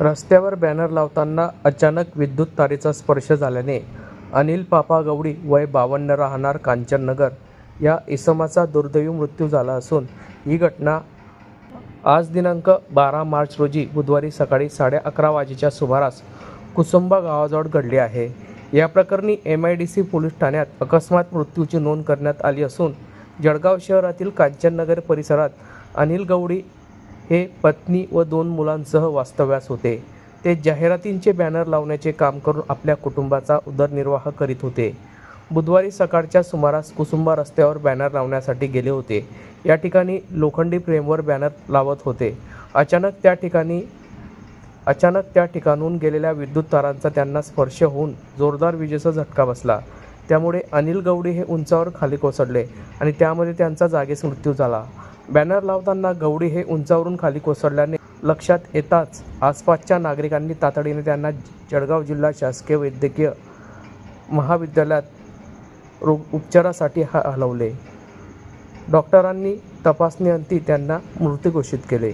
रस्त्यावर बॅनर लावताना अचानक विद्युत तारेचा स्पर्श झाल्याने अनिल पापा गवडी वय बावन्न राहणार कांचननगर या इसमाचा दुर्दैवी मृत्यू झाला असून ही घटना आज दिनांक बारा मार्च रोजी बुधवारी सकाळी साडे अकरा वाजेच्या सुमारास कुसुंबा गावाजवळ घडली आहे. या प्रकरणी M I D C police ठाण्यात अकस्मात मृत्यूची नोंद करण्यात आली असून जळगाव शहरातील कांचननगर परिसरात अनिल गवडी हे पत्नी व दोन मुलांसह वास्तव्यास होते. ते जाहिरातींचे बॅनर लावण्याचे काम करून आपल्या कुटुंबाचा उदरनिर्वाह करीत होते. बुधवारी सकाळच्या सुमारास कुसुंबा रस्त्यावर बॅनर लावण्यासाठी गेले होते. या ठिकाणी लोखंडी फ्रेमवर बॅनर लावत होते. अचानक त्या ठिकाणी अचानक त्या ठिकाणून गेलेल्या विद्युत तारांचा त्यांना स्पर्श होऊन जोरदार विजेचा झटका बसला. त्यामुळे अनिल गवडी हे उंचावर खाली कोसळले आणि त्यामध्ये त्यांचा जागीच मृत्यू झाला. बॅनर लावताना गवडी हे उंचावरून खाली कोसळल्याने लक्षात येताच आसपासच्या नागरिकांनी तातडीने त्यांना जळगाव जिल्हा शासकीय वैद्यकीय महाविद्यालयात रो उपचारासाठी हा हलवले. डॉक्टरांनी तपासणीअंती त्यांना मृत घोषित केले.